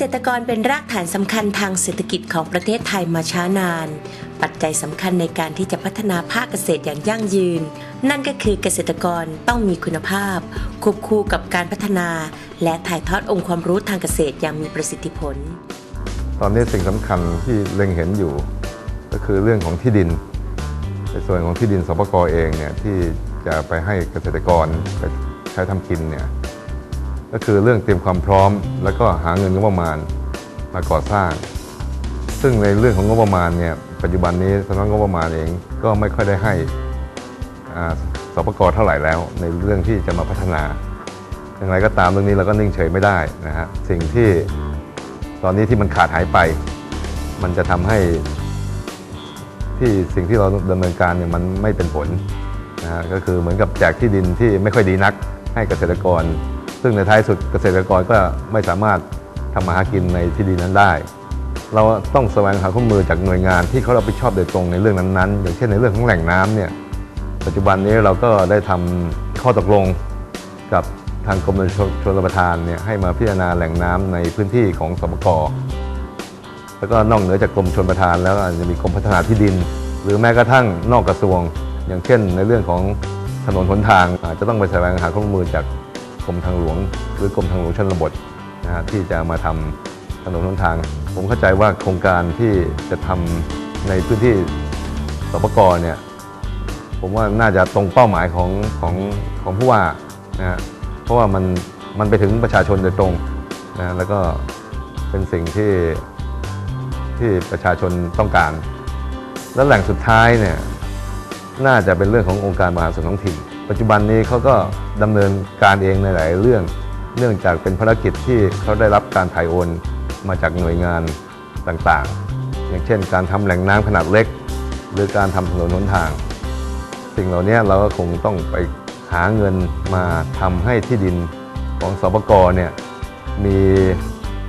ษตรกรเป็นรากฐานสำคัญทางเศรษฐกิจของประเทศไทยมาช้านาน ปัจจัยสำคัญในการที่จะพัฒนาภาคเกษตรอย่างยั่งยืน นั่นก็คือเกษตรกรต้องมีคุณภาพ ควบคู่กับการพัฒนา และถ่ายทอดองค์ความรู้ทางเกษตรอย่างมีประสิทธิผล ตอนนี้สิ่งสำคัญที่เล็งเห็นอยู่ ก็คือเรื่องของที่ดิน ในส่วนของที่ดินสปกเองเนี่ยที่จะไปให้เกษตรกรไปใช้ทำกินเนี่ย ก็คือเรื่องเตรียมความพร้อม แล้วก็หาเงินงบประมาณมาก่อสร้าง ซึ่งในเรื่องของงบประมาณเนี่ยปัจจุบันนี้สำนักงบประมาณเองก็ไม่ค่อยได้ให้สปกเท่าไหร่แล้ว ในเรื่องที่จะมาพัฒนาอย่างไรก็ตามเรื่องนี้เราก็นิ่งเฉยไม่ได้นะฮะสิ่งที่ตอนนี้ที่มันขาดหายไป มันจะทำให้ที่สิ่งที่เราดำเนินการเนี่ยมันไม่เป็นผลนะฮะก็คือเหมือนกับแจกที่ดินที่ไม่ค่อยดีนักให้เกษตรกร ซึ่งในท้ายสุดเกษตรกรก็ไม่สามารถทำมาหากินในที่ดินนั้นได้ เราต้องแสวงหาข้อมูลจากหน่วยงานที่เขารับผิดชอบโดยตรงในเรื่องนั้นๆ อย่างเช่นในเรื่องของแหล่งน้ำเนี่ยปัจจุบันนี้เราก็ได้ทำข้อตกลงกับทางกรมชลประทานเนี่ยให้มาพิจารณาแหล่งน้ำในพื้นที่ของสปกแล้วก็นอกเหนือจากกรมชลประทานแล้วอาจจะมีกรมพัฒนาที่ดิน หรือแม้กระทั่งนอกกระทรวง อย่างเช่น ในเรื่องของถนนหนทางอาจจะต้องไปแสวงหาข้อมูลจาก กรมทางหลวง หรือกรมทางหลวงชนบทนะฮะที่จะมาทำถนนหนทาง ผมเข้าใจว่าโครงการที่จะทำในพื้นที่สปกเนี่ยผมว่าน่าจะตรงเป้าหมายของของของผู้ว่านะฮะเพราะว่ามันมันไปถึงประชาชนโดยตรงนะแล้วก็เป็นสิ่งที่ที่ประชาชนต้องการ และแหล่งสุดท้ายเนี่ยน่าจะเป็นเรื่องขององค์การบริหาส่วนท้องถิ่น ปัจจุบันนี้เขาก็ดำเนินการเองในหลายเรื่อง เนื่องจากเป็นภารกิจที่เขาได้รับการถ่ายโอนมาจากหน่วยงานต่างๆ อย่างเช่น การทำแหล่งน้ำขนาดเล็ก หรือการทำถนนหนทาง สิ่งเหล่านี้เราก็คงต้องไปหาเงินมาทำให้ที่ดินของสปกรเนี่ยมี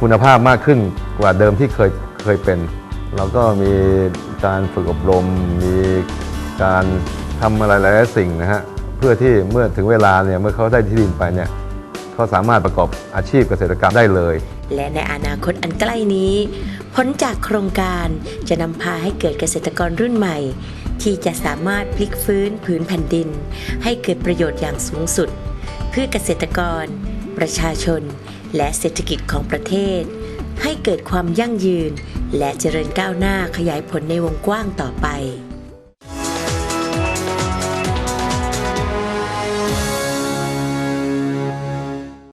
คุณภาพมากขึ้นกว่าเดิมที่เคยเคยเป็น เราก็มีการฝึกอบรม มีการทำอะไรหลายๆสิ่งนะฮะ พื่อที่เมื่อถึงเวลาเนี่ยเมื่อเขาได้ที่ดินไปเนี่ยเขาสามารถประกอบอาชีพเกษตรกรรมได้เลย และในอนาคตอันใกล้นี้ ผลจากโครงการจะนำพาให้เกิดเกษตรกรรุ่นใหม่ ที่จะสามารถพลิกฟื้นผืนแผ่นดิน ให้เกิดประโยชน์อย่างสูงสุด เพื่อเกษตรกร ประชาชน และเศรษฐกิจของประเทศ ให้เกิดความยั่งยืน และเจริญก้าวหน้าขยายผลในวงกว้างต่อไป